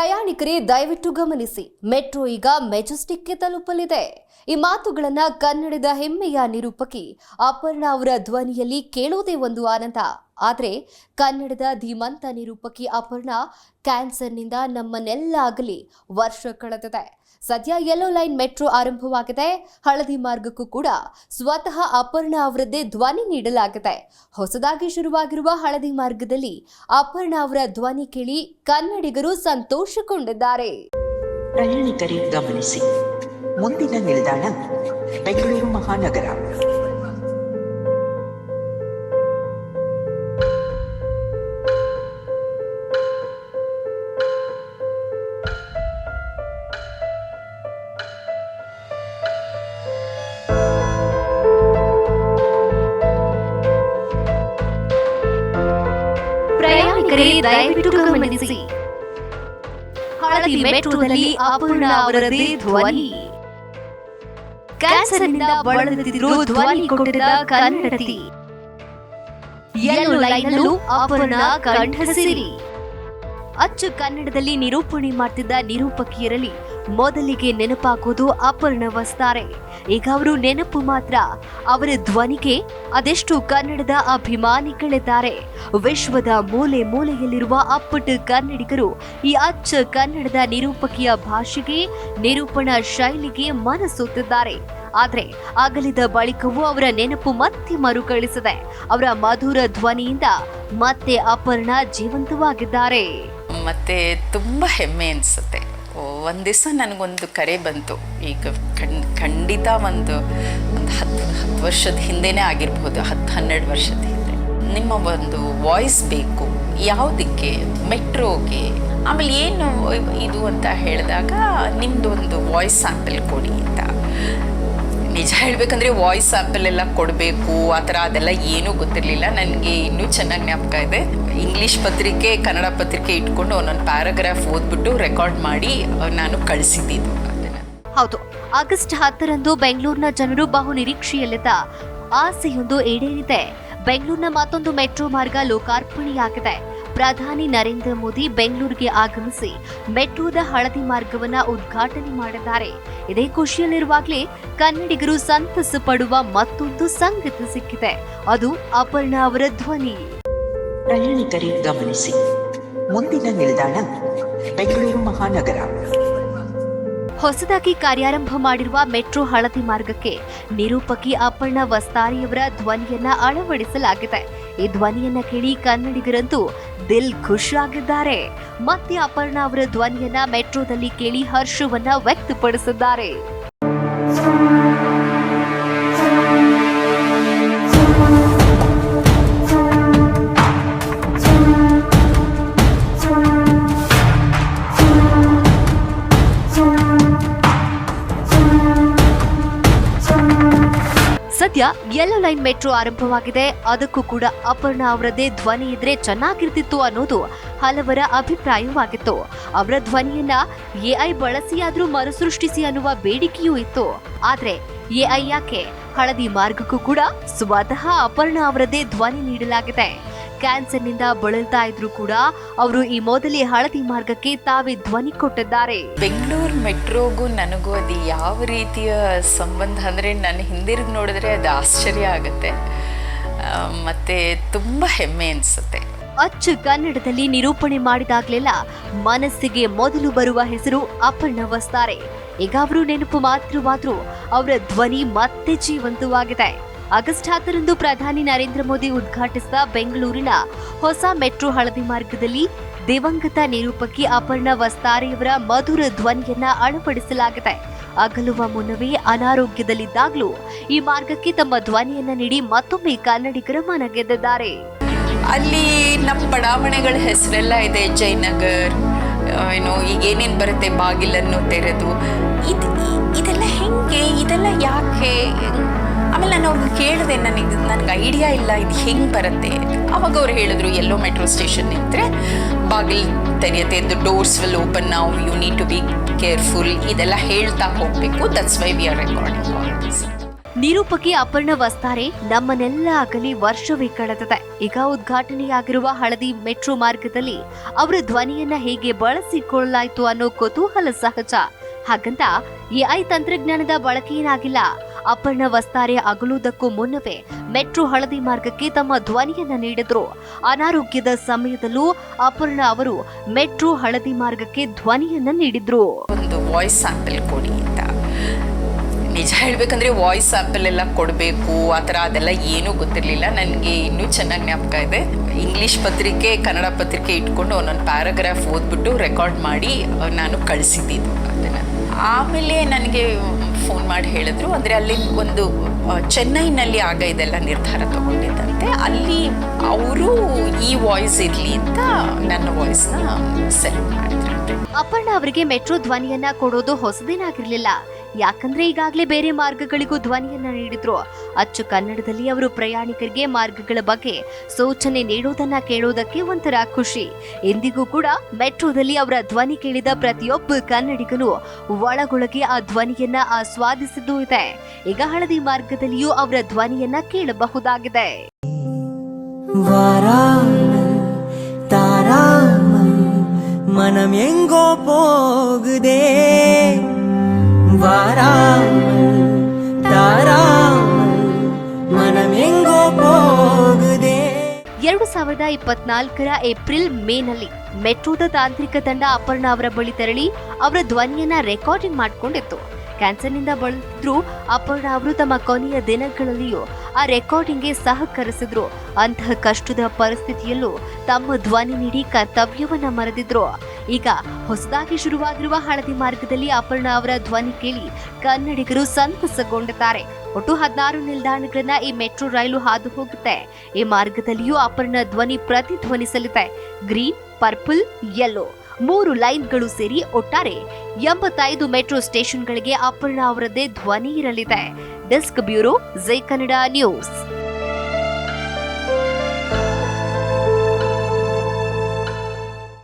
ಪ್ರಯಾಣಿಕರೇ ದಯವಿಟ್ಟು ಗಮನಿಸಿ. ಮೆಟ್ರೋ ಈಗ ಮೆಜೆಸ್ಟಿಕ್ಗೆ ತಲುಪಲಿದೆ. ಈ ಮಾತುಗಳನ್ನ ಕನ್ನಡದ ಹೆಮ್ಮೆಯ ನಿರೂಪಕಿ ಅಪರ್ಣಾ ಅವರ ಧ್ವನಿಯಲ್ಲಿ ಕೇಳೋದೇ ಒಂದು ಆನಂದ. ಆದರೆ ಕನ್ನಡದ ಧೀಮಂತ ನಿರೂಪಕಿ ಅಪರ್ಣ ಕ್ಯಾನ್ಸರ್ನಿಂದ ನಮ್ಮನ್ನೆಲ್ಲ ಆಗಲಿ ವರ್ಷ ಕಳೆದಿದೆ. ಸದ್ಯ ಯೆಲ್ಲೋ ಲೈನ್ ಮೆಟ್ರೋ ಆರಂಭವಾಗಿದೆ. ಹಳದಿ ಮಾರ್ಗಕ್ಕೂ ಕೂಡ ಸ್ವತಃ ಅಪರ್ಣ ಅವರದ್ದೇ ಧ್ವನಿ ನೀಡಲಾಗಿದೆ. ಹೊಸದಾಗಿ ಶುರುವಾಗಿರುವ ಹಳದಿ ಮಾರ್ಗದಲ್ಲಿ ಅಪರ್ಣ ಅವರ ಧ್ವನಿ ಕೇಳಿ ಕನ್ನಡಿಗರು ಸಂತೋಷಗೊಂಡಿದ್ದಾರೆ. ಪ್ರಯಾಣಿಕರೇ ಗಮನಿಸಿ. ಮುಂದಿನ ನಿಲ್ದಾಣ ಬೆಂಗಳೂರು ಮಹಾನಗರ. ಪ್ರಯಾಣಿಕರೇ ದಯವಿಟ್ಟು ಗಮನಿಸಿ. ಹಳದಿ ಮೆಟ್ರೋದಲ್ಲಿ ಅಪೂರ್ಣ ಅವರದೇ ಧ್ವನಿ. ಕ್ಯಾನ್ಸರ್ನಿಂದ ಬಳಲುತ್ತಿದ್ರು ಧ್ವನಿ ಕೊಟ್ಟಿದ್ದ ಕನ್ನಡತಿ. ಯೆಲ್ಲೋ ಲೈನಲ್ಲೂ ಅಪೂರ್ಣ ಕಂಠಸಿರಿ. ಅಚ್ಚು ಕನ್ನಡದಲ್ಲಿ ನಿರೂಪಣೆ ಮಾಡ್ತಿದ್ದ ನಿರೂಪಕಿಯರಲ್ಲಿ ಮೊದಲಿಗೆ ನೆನಪಾಗೋದು ಅಪರ್ಣ ವಸ್ತಾರೆ ಈಗ ಅವರು ನೆನಪು ಮಾತ್ರ. ಅವರ ಧ್ವನಿಗೆ ಅದೆಷ್ಟು ಕನ್ನಡದ ಅಭಿಮಾನಿಗಳಿದ್ದಾರೆ ವಿಶ್ವದ ಮೂಲೆ ಮೂಲೆಯಲ್ಲಿರುವ ಅಪ್ಪಟ ಕನ್ನಡಿಗರು ಈ ಅಚ್ಚ ಕನ್ನಡದ ನಿರೂಪಕಿಯ ಭಾಷೆಗೆ, ನಿರೂಪಣಾ ಶೈಲಿಗೆ ಮನಸ್ಸುತ್ತಿದ್ದಾರೆ ಆದರೆ ಅಗಲಿದ ಬಳಿಕವೂ ಅವರ ನೆನಪು ಮತ್ತೆ ಮರುಕಳಿಸಿದೆ. ಅವರ ಮಧುರ ಧ್ವನಿಯಿಂದ ಮತ್ತೆ ಅಪರ್ಣ ಜೀವಂತವಾಗಿದ್ದಾರೆ. ಮತ್ತೆ ತುಂಬಾ ಹೆಮ್ಮೆ ಅನಿಸುತ್ತೆ. ಒಂದು ದಿವಸ ನನಗೊಂದು ಕರೆ ಬಂತು. ಈಗ ಖಂಡ್, ಖಂಡಿತ ಒಂದು ಒಂದು ಹತ್ತು ಹತ್ತು ವರ್ಷದ ಹಿಂದೆನೇ ಆಗಿರ್ಬೋದು ಹತ್ತು ಹನ್ನೆರಡು ವರ್ಷದ ಹಿಂದೆ. ನಿಮ್ಮ ಒಂದು ವಾಯ್ಸ್ ಬೇಕು. ಯಾವುದಕ್ಕೆ? ಮೆಟ್ರೋಗೆ. ಆಮೇಲೆ ಏನು ಇದು ಅಂತ ಹೇಳಿದಾಗ ನಿಮ್ಮದೊಂದು ವಾಯ್ಸ್ ಸ್ಯಾಂಪಲ್ ಕೊಡಿ ಅಂತ. ನಿಜ ಹೇಳ್ಬೇಕಂದ್ರೆ ವಾಯ್ಸ್ ಆ್ಯಪಲ್ಲೆಲ್ಲ ಕೊಡಬೇಕು, ಆ ಥರ ಅದೆಲ್ಲ ಏನೂ ಗೊತ್ತಿರಲಿಲ್ಲ. ನನಗೆ ಇನ್ನೂ ಚೆನ್ನಾಗಿ ಜ್ಞಾಪಕ ಇದೆ. ಇಂಗ್ಲೀಷ್ ಪತ್ರಿಕೆ, ಕನ್ನಡ ಪತ್ರಿಕೆ ಇಟ್ಕೊಂಡು ಒಂದೊಂದು ಪ್ಯಾರಾಗ್ರಾಫ್ ಓದ್ಬಿಟ್ಟು ರೆಕಾರ್ಡ್ ಮಾಡಿ ನಾನು ಕಳಿಸಿದ್ದು. ಹೌದು. ಆಗಸ್ಟ್ ಹತ್ತರಂದು ಬೆಂಗಳೂರಿನ ಜನರು ಬಹು ನಿರೀಕ್ಷೆಯಲ್ಲಿದ್ದ ಆಸೆಯೊಂದು ಈಡೇರಿದೆ. ಬೆಂಗಳೂರಿನ ಮತ್ತೊಂದು ಮೆಟ್ರೋ ಮಾರ್ಗ ಲೋಕಾರ್ಪಣೆಯಾಗಿದೆ. ಪ್ರಧಾನಿ ನರೇಂದ್ರ ಮೋದಿ ಬೆಂಗಳೂರಿಗೆ ಆಗಮಿಸಿ ಮೆಟ್ರೋದ ಹಳದಿ ಮಾರ್ಗವನ್ನ ಉದ್ಘಾಟನೆ ಮಾಡಿದ್ದಾರೆ ಇದೇ ಖುಷಿಯಲ್ಲಿರುವಾಗಲೇ ಕನ್ನಡಿಗರು ಸಂತಸ ಪಡುವ ಮತ್ತೊಂದು ಸಂಗತಿ ಸಿಕ್ಕಿದೆ. ಅದು ಅಪರ್ಣ ಅವರ ಧ್ವನಿ. ಪ್ರಯಾಣಿಕರೇ ಗಮನಿಸಿ. ಮುಂದಿನ ನಿಲ್ದಾಣ ಬೆಂಗಳೂರು ಮಹಾನಗರ. ಹೊಸದಾಗಿ ಕಾರ್ಯಾರಂಭ ಮಾಡಿರುವ ಮೆಟ್ರೋ ಹಳದಿ ಮಾರ್ಗಕ್ಕೆ ನಿರೂಪಕಿ ಅಪರ್ಣ ವಸ್ತಾರಿಯವರ ಧ್ವನಿಯನ್ನ ಅಳವಡಿಸಲಾಗಿದೆ. ಈ ಧ್ವನಿಯನ್ನ ಕೇಳಿ ಕನ್ನಡಿಗರಂತೂ ದಿಲ್ ಖುಷಿ ಆಗಿದ್ದಾರೆ ಮತ್ತೆ ಅಪರ್ಣ ಅವರ ಧ್ವನಿಯನ್ನ ಮೆಟ್ರೋದಲ್ಲಿ ಕೇಳಿ ಹರ್ಷವನ್ನ ವ್ಯಕ್ತಪಡಿಸಿದ್ದಾರೆ. ಸದ್ಯ ಯೆಲ್ಲೋ ಲೈನ್ ಮೆಟ್ರೋ ಆರಂಭವಾಗಿದೆ. ಅದಕ್ಕೂ ಕೂಡ ಅಪರ್ಣ ಅವರದೇ ಧ್ವನಿ ಇದ್ರೆ ಚೆನ್ನಾಗಿರ್ತಿತ್ತು ಅನ್ನೋದು ಹಲವರ ಅಭಿಪ್ರಾಯವಾಗಿತ್ತು. ಅವರ ಧ್ವನಿಯನ್ನ ಎಐ ಬಳಸಿಯಾದ್ರೂ ಮರುಸೃಷ್ಟಿಸಿ ಅನ್ನುವ ಬೇಡಿಕೆಯೂ ಇತ್ತು. ಆದ್ರೆ ಎಐ ಯಾಕೆ? ಹಳದಿ ಮಾರ್ಗಕ್ಕೂ ಕೂಡ ಸ್ವತಃ ಅಪರ್ಣ ಅವರದೇ ಧ್ವನಿ ನೀಡಲಾಗಿದೆ. ಕ್ಯಾನ್ಸರ್ನಿಂದ ಬಳಲ್ತಾ ಇದ್ರು ಕೂಡ ಅವರು ಈ ಮೊದಲೇ ಹಳದಿ ಮಾರ್ಗಕ್ಕೆ ತಾವೇ ಧ್ವನಿ ಕೊಟ್ಟಿದ್ದಾರೆ. ಬೆಂಗಳೂರು ಮೆಟ್ರೋಗೂ ನನಗೂ ಅದು ಯಾವ ರೀತಿಯ ಸಂಬಂಧ ಅಂದರೆ ನನ್ನ ಹಿಂದಿರುಗಿ ನೋಡಿದ್ರೆ ಅದು ಆಶ್ಚರ್ಯ ಆಗುತ್ತೆ. ಮತ್ತೆ ತುಂಬ ಹೆಮ್ಮೆ ಅನಿಸುತ್ತೆ. ಅಚ್ಚು ಕನ್ನಡದಲ್ಲಿ ನಿರೂಪಣೆ ಮಾಡಿದಾಗ್ಲೆಲ್ಲ ಮನಸ್ಸಿಗೆ ಮೊದಲು ಬರುವ ಹೆಸರು ಅಪರ್ಣ ವಸ್ತಾರೆ ಈಗ ಅವರು ನೆನಪು ಮಾತ್ರವಾದ್ರೂ ಅವರ ಧ್ವನಿ ಮತ್ತೆ ಜೀವಂತವಾಗಿದೆ. ಆಗಸ್ಟ್ ಹತ್ತರಂದು ಪ್ರಧಾನಿ ನರೇಂದ್ರ ಮೋದಿ ಉದ್ಘಾಟಿಸಿದ ಬೆಂಗಳೂರಿನ ಹೊಸ ಮೆಟ್ರೋ ಹಳದಿ ಮಾರ್ಗದಲ್ಲಿ ದಿವಂಗತ ನಿರೂಪಕಿ ಅಪರ್ಣ ವಸ್ತಾರಿಯವರ ಮಧುರ ಧ್ವನಿಯನ್ನ ಅಳವಡಿಸಲಾಗಿದೆ. ಅಗಲುವ ಮುನ್ನವೇ ಅನಾರೋಗ್ಯದಲ್ಲಿದ್ದಾಗಲೂ ಈ ಮಾರ್ಗಕ್ಕೆ ತಮ್ಮ ಧ್ವನಿಯನ್ನ ನೀಡಿ ಮತ್ತೊಮ್ಮೆ ಕನ್ನಡಿಗರ ಮನ ಗೆದ್ದಿದ್ದಾರೆ ಅಲ್ಲಿ ನಮ್ಮ ಬಡಾವಣೆಗಳ ಹೆಸರೆಲ್ಲ ಇದೆ, ಜಯನಗರ್ ಏನು, ಈಗ ಏನೇನು ಬರುತ್ತೆ, ಬಾಗಿಲನ್ನು ತೆರೆದು. ಇದು ಇದೆಲ್ಲ ಹೆಂಗೆ? ಇದೆಲ್ಲ ಯಾಕೆ? ಆಮೇಲೆ ನಾನು ಅವ್ರನ್ನ ಕೇಳಿದೆ, ನನಗೆ ನನಗೆ ಐಡಿಯಾ ಇಲ್ಲ, ಇದು ಹೆಂಗೆ ಬರುತ್ತೆ ಅವಾಗ ಅವ್ರು ಹೇಳಿದ್ರು, ಎಲ್ಲೋ ಮೆಟ್ರೋ ಸ್ಟೇಷನ್ ನಿಂತರೆ, ಬಾಗಿಲು ತೆರೆಯುತ್ತೆ ದ ಡೋರ್ಸ್ ವಿಲ್ ಓಪನ್ ನಾವು you need to be careful ಇದೆಲ್ಲ ಹೇಳ್ತಾ ಹೋಗಬೇಕು. That's why we are recording ನಿರೂಪಕಿ Aparna Vastare ನಮ್ಮನ್ನೆಲ್ಲ ಅಗಲಿ ವರ್ಷವೇ ಕಳೆದಿದೆ. ಈಗ ಉದ್ಘಾಟನೆಯಾಗಿರುವ ಹಳದಿ ಮೆಟ್ರೋ ಮಾರ್ಗದಲ್ಲಿ ಅವರ ಧ್ವನಿಯನ್ನ ಹೇಗೆ ಬಳಸಿಕೊಳ್ಳಲಾಯಿತು ಅನ್ನೋ ಕುತೂಹಲ ಸಹಜ. ಹಾಗಂತ ಎಐ ತಂತ್ರಜ್ಞಾನದ ಬಳಕೆಯೇನಾಗಿಲ್ಲ ಅಪರ್ಣ ವಸ್ತಾರೆ ಅಗಲುವುದಕ್ಕೂ ಮುನ್ನವೇ ಮೆಟ್ರೋ ಹಳದಿ ಮಾರ್ಗಕ್ಕೆ ತಮ್ಮ ಧ್ವನಿಯನ್ನ ನೀಡಿದ್ರು. ಅನಾರೋಗ್ಯದ ಸಮಯದಲ್ಲೂ ಅಪರ್ಣ ಅವರು ಮೆಟ್ರೋ ಹಳದಿ ಮಾರ್ಗಕ್ಕೆ ಧ್ವನಿಯನ್ನ ನೀಡಿದ್ರು. ಒಂದು ವಾಯ್ಸ್ ಸ್ಯಾಂಪಲ್ ಕೊಡಿ ಅಂತ. ನಿಜ ಹೇಳ್ಬೇಕಂದ್ರೆ ವಾಯ್ಸ್ ಸ್ಯಾಂಪಲ್ ಎಲ್ಲ ಕೊಡಬೇಕು, ಆ ಥರ ಅದೆಲ್ಲ ಏನೂ ಗೊತ್ತಿರಲಿಲ್ಲ. ನನಗೆ ಇನ್ನೂ ಚೆನ್ನಾಗಿ ಜ್ಞಾಪಕ ಇದೆ. ಇಂಗ್ಲೀಷ್ ಪತ್ರಿಕೆ, ಕನ್ನಡ ಪತ್ರಿಕೆ ಇಟ್ಕೊಂಡು ಒಂದೊಂದು ಪ್ಯಾರಾಗ್ರಾಫ್ ಓದ್ಬಿಟ್ಟು ರೆಕಾರ್ಡ್ ಮಾಡಿ, ನಾನು ಕಳಿಸಿದ್ದಿದ್ದು ಅದನ್ನು. ಆಮೇಲೆ ನನಗೆ ಫೋನ್ ಮಾಡಿ ಹೇಳಿದ್ರು. ಅಂದರೆ ಅಲ್ಲಿ ಒಂದು ಚೆನ್ನೈನಲ್ಲಿ ಆಗ ಇದೆಲ್ಲ ನಿರ್ಧಾರ ತಗೊಂಡಿದ್ದಂತೆ. ಅಲ್ಲಿ ಅವರು ಈ ವಾಯ್ಸ್ ಇರಲಿ ಅಂತ ನನ್ನ ವಾಯ್ಸ್ನ ಸೆಲೆಕ್ಟ್ ಮಾಡಿದ್ರು ಅಪರ್ಣ ಅವರಿಗೆ ಮೆಟ್ರೋ ಧ್ವನಿಯನ್ನ ಕೊಡೋದು ಹೊಸದೇನಾಗಿರ್ಲಿಲ್ಲ. ಯಾಕಂದ್ರೆ ಈಗಾಗಲೇ ಬೇರೆ ಮಾರ್ಗಗಳಿಗೂ ಧ್ವನಿಯನ್ನ ನೀಡಿದ್ರು ಅಚ್ಚು ಕನ್ನಡದಲ್ಲಿ ಅವರು ಪ್ರಯಾಣಿಕರಿಗೆ ಮಾರ್ಗಗಳ ಬಗ್ಗೆ ಸೂಚನೆ ನೀಡೋದನ್ನ ಕೇಳೋದಕ್ಕೆ ಒಂಥರ ಖುಷಿ ಇಂದಿಗೂ ಕೂಡ ಮೆಟ್ರೋದಲ್ಲಿ ಅವರ ಧ್ವನಿ ಕೇಳಿದ ಪ್ರತಿಯೊಬ್ಬ ಕನ್ನಡಿಗನು ಒಳಗೊಳಗೆ ಆ ಧ್ವನಿಯನ್ನ ಆಸ್ವಾದಿಸಿದ್ದು ಇದೆ ಈಗ ಹಳದಿ ಮಾರ್ಗದಲ್ಲಿಯೂ ಅವರ ಧ್ವನಿಯನ್ನ ಕೇಳಬಹುದಾಗಿದೆ வாராமல் தாராமல் மனம் எங்கோ போகுதே வாராமல் தாராமல் மனம் எங்கோ போகுதே ಎರಡು ಸಾವಿರದ ಇಪ್ಪತ್ನಾಲ್ಕರ ಏಪ್ರಿಲ್ ಮೇನಲ್ಲಿ ಮೆಟ್ರೋದ ತಾಂತ್ರಿಕ ತಂಡ ಅಪರ್ಣ ಅವರ ಬಳಿ ತೆರಳಿ ಅವರ ಧ್ವನಿಯನ್ನ ರೆಕಾರ್ಡಿಂಗ್ ಮಾಡಿಕೊಂಡಿತ್ತು ಕ್ಯಾನ್ಸರ್ನಿಂದ ಬಳಲುತ್ತಿದ್ರು ಅಪರ್ಣ ಅವರು ತಮ್ಮ ಕೊನೆಯ ದಿನಗಳಲ್ಲಿಯೂ ಆ ರೆಕಾರ್ಡಿಂಗ್ಗೆ ಸಹಕರಿಸಿದ್ರು. ಅಂತಹ ಕಷ್ಟದ ಪರಿಸ್ಥಿತಿಯಲ್ಲೂ ತಮ್ಮ ಧ್ವನಿ ನೀಡಿ ಕರ್ತವ್ಯವನ್ನ ಮರೆದಿದ್ರು ಈಗ ಹೊಸದಾಗಿ ಶುರುವಾಗಿರುವ ಹಳದಿ ಮಾರ್ಗದಲ್ಲಿ ಅಪರ್ಣ ಅವರ ಧ್ವನಿ ಕೇಳಿ ಕನ್ನಡಿಗರು ಸಂತಸಗೊಂಡಿದ್ದಾರೆ. ಒಟ್ಟು ಹದಿನಾರು ನಿಲ್ದಾಣಗಳನ್ನ ಈ ಮೆಟ್ರೋ ರೈಲು ಹಾದು ಹೋಗುತ್ತೆ ಈ ಮಾರ್ಗದಲ್ಲಿಯೂ ಅಪರ್ಣ ಧ್ವನಿ ಪ್ರತಿಧ್ವನಿಸಲಿದೆ. ಗ್ರೀನ್, ಪರ್ಪಲ್ ಯೆಲ್ಲೋ ಮೂರು ಲೈನ್ಗಳು ಸೇರಿ ಒಟ್ಟಾರೆ ಎಂಬತ್ತೈದು ಮೆಟ್ರೋ ಸ್ಟೇಷನ್ಗಳಿಗೆ ಅಪರ್ಣ ಅವರದ್ದೇ ಧ್ವನಿ ಇರಲಿದೆ. Desk bureau Jai Kannada news.